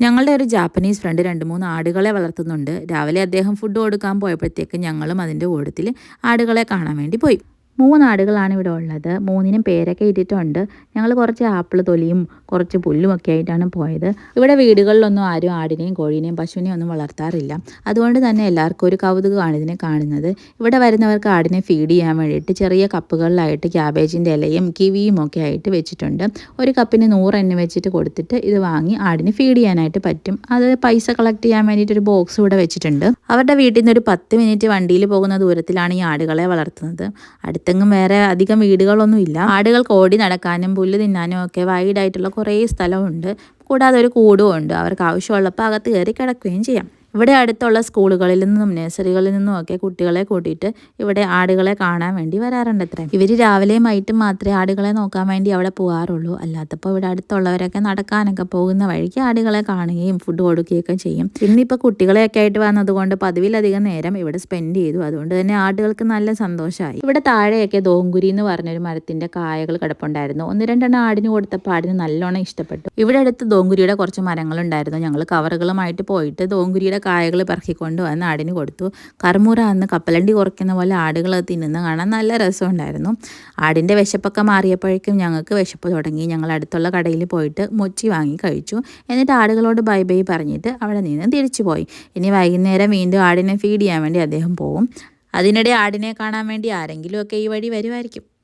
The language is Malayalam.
ഞങ്ങളുടെ ഒരു ജാപ്പനീസ് ഫ്രണ്ട് രണ്ട് മൂന്ന് ആടുകളെ വളർത്തുന്നുണ്ട്. രാവിലെ അദ്ദേഹം ഫുഡ് കൊടുക്കാൻ പോയപ്പോഴത്തേക്ക് ഞങ്ങളും അതിന്റെ ഓടത്തിൽ ആടുകളെ കാണാൻ വേണ്ടി പോയി. മൂന്നാടുകളാണ് ഇവിടെ ഉള്ളത്. മൂന്നിനും പേരൊക്കെ ഇട്ടിട്ടുണ്ട്. ഞങ്ങൾ കുറച്ച് ആപ്പിൾ തൊലിയും കുറച്ച് പുല്ലും ഒക്കെ ആയിട്ടാണ് പോയത്. ഇവിടെ വീടുകളിലൊന്നും ആരും ആടിനെയും കോഴീനെയും പശുവിനെയും ഒന്നും വളർത്താറില്ല. അതുകൊണ്ട് തന്നെ എല്ലാവർക്കും ഒരു കൗതുകമാണ് ഇതിനെ കാണുന്നത്. ഇവിടെ വരുന്നവർക്ക് ആടിനെ ഫീഡ് ചെയ്യാൻ വേണ്ടിയിട്ട് ചെറിയ കപ്പുകളിലായിട്ട് ക്യാബേജിന്റെ ഇലയും കിവിയും ഒക്കെ ആയിട്ട് വെച്ചിട്ടുണ്ട്. ഒരു കപ്പിന് നൂറ് എണ്ണ വെച്ചിട്ട് കൊടുത്തിട്ട് ഇത് വാങ്ങി ആടിന് ഫീഡ് ചെയ്യാനായിട്ട് പറ്റും. അത് പൈസ കളക്ട് ചെയ്യാൻ വേണ്ടിയിട്ട് ഒരു ബോക്സ് ഇവിടെ വെച്ചിട്ടുണ്ട്. അവരുടെ വീട്ടിൽ നിന്ന് ഒരു പത്ത് മിനിറ്റ് വണ്ടിയിൽ പോകുന്ന ദൂരത്തിലാണ് ഈ ആടുകളെ വളർത്തുന്നത്. അടുത്തെങ്ങും വേറെ അധികം വീടുകളൊന്നും ഇല്ല. ആടുകൾക്ക് ഓടി നടക്കാനും പുല്ല് തിന്നാനും ഒക്കെ വൈഡായിട്ടുള്ള കുറേ സ്ഥലമുണ്ട്. കൂടാതെ ഒരു കൂടും ഉണ്ട്. അവർക്ക് ആവശ്യമുള്ളപ്പോൾ അകത്ത് കയറി കിടക്കുകയും ചെയ്യാം. ഇവിടെ അടുത്തുള്ള സ്കൂളുകളിൽ നിന്നും നഴ്സറികളിൽ നിന്നും ഒക്കെ കുട്ടികളെ കൂട്ടിയിട്ട് ഇവിടെ ആടുകളെ കാണാൻ വേണ്ടി വരാറുണ്ട് അത്ര. ഇവർ രാവിലെയും വൈകിട്ടും മാത്രമേ ആടുകളെ നോക്കാൻ വേണ്ടി അവിടെ പോകാറുള്ളൂ അല്ലാത്തപ്പോൾ ഇവിടെ അടുത്തുള്ളവരൊക്കെ നടക്കാനൊക്കെ പോകുന്ന വഴിക്ക് ആടുകളെ കാണുകയും ഫുഡ് കൊടുക്കുകയൊക്കെ ചെയ്യും. ഇന്നിപ്പോൾ കുട്ടികളെയൊക്കെ ആയിട്ട് വന്നതുകൊണ്ട് പതിവിലധികം നേരം ഇവിടെ സ്പെൻഡ് ചെയ്തു. അതുകൊണ്ട് തന്നെ ആടുകൾക്ക് നല്ല സന്തോഷമായി ഇവിടെ താഴെയൊക്കെ ദോങ്കുരി എന്ന് പറഞ്ഞൊരു മരത്തിന്റെ കായകൾ കിടപ്പുണ്ടായിരുന്നു. ഒന്ന് രണ്ടെണ്ണം ആടിന് കൊടുത്തപ്പോൾ ആടിന് നല്ലോണം ഇഷ്ടപ്പെട്ടു. ഇവിടെ അടുത്ത് ദോങ്കുരിയുടെ കുറച്ച് മരങ്ങളുണ്ടായിരുന്നു. ഞങ്ങൾ കവറുകളുമായിട്ട് പോയിട്ട് ദോങ്കുരിയുടെ കായകൾ പറക്കിക്കൊണ്ട് വന്ന് ആടിന് കൊടുത്തു. കർമൂര അന്ന് കപ്പലണ്ടി കുറയ്ക്കുന്ന പോലെ ആടുകൾ തിന്നുന്ന കാണാൻ നല്ല രസമുണ്ടായിരുന്നു. ആടിന്റെ വിശപ്പൊക്കെ മാറിയപ്പോഴേക്കും ഞങ്ങൾക്ക് വിശപ്പ് തുടങ്ങി. ഞങ്ങൾ അടുത്തുള്ള കടയിൽ പോയിട്ട് മൊച്ചി വാങ്ങി കഴിച്ചു. എന്നിട്ട് ആടുകളോട് ബൈ ബൈ പറഞ്ഞിട്ട് അവിടെ നിന്ന് തിരിച്ചു പോയി. ഇനി വൈകുന്നേരം വീണ്ടും ആടിനെ ഫീഡ് ചെയ്യാൻ വേണ്ടി അദ്ദേഹം പോവും. അതിനിടെ ആടിനെ കാണാൻ വേണ്ടി ആരെങ്കിലുമൊക്കെ ഈ വഴി വരുമായിരിക്കും.